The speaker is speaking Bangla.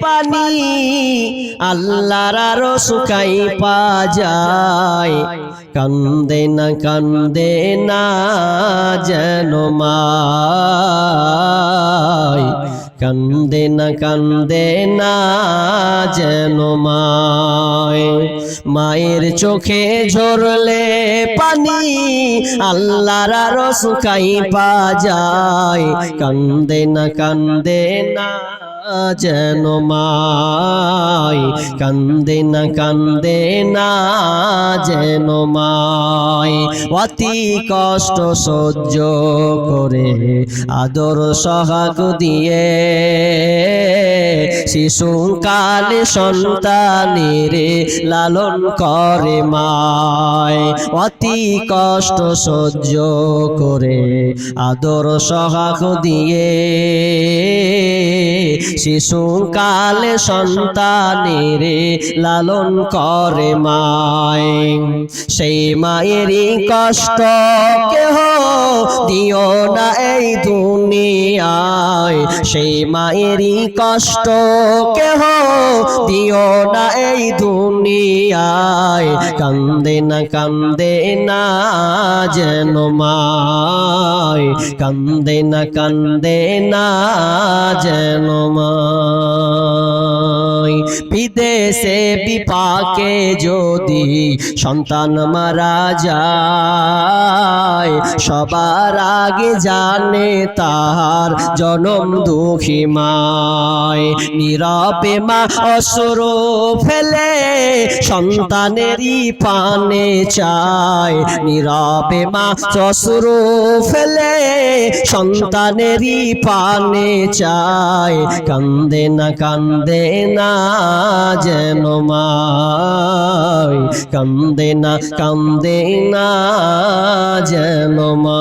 পানি আল্লাহর আরও শুকাই পা যায়। কান্দে না কান্দে না যেন মায়। কান্দে না কান্দে না যেন মায়। মায়ের চোখে ঝরলে পানি আল্লাহর আরও শুকাই পা যায়। কান্দে না কান্দে না যেন মাই কান্দে না কান্দে না যেন মাই অতি কষ্ট সহ্য করে আদর সহাগ দিয়ে শিশু কালে সন্তানের লালন করে মায় অতি কষ্ট সহ্য করে আদর সহাগ দিয়ে শিশু কালে সন্তানের লালন করে মায়। সেই মায়েরই কষ্ট কেহ দিও না এই দুনিয়ায় সেই মায়েরই কষ্ট। কেহ দিও না এই দুনিয়ায়। কান্দে না কান্দে না যেন মায়। কান্দে না কান্দে না যেন মায়। বিদেশে বিপাকে যদি সন্তান মারা যায়, সবার আগে জানে তার জনম দুঃখী মায়। নীরবে মা অসুর ফেলে সন্তানেরই পানে চায়। নীরবে মা অসুর ফেলে সন্তানেরই পানে চায়। কান্দে না কান্দে না যেন মায় কান্দে না কান্দে না যেন মা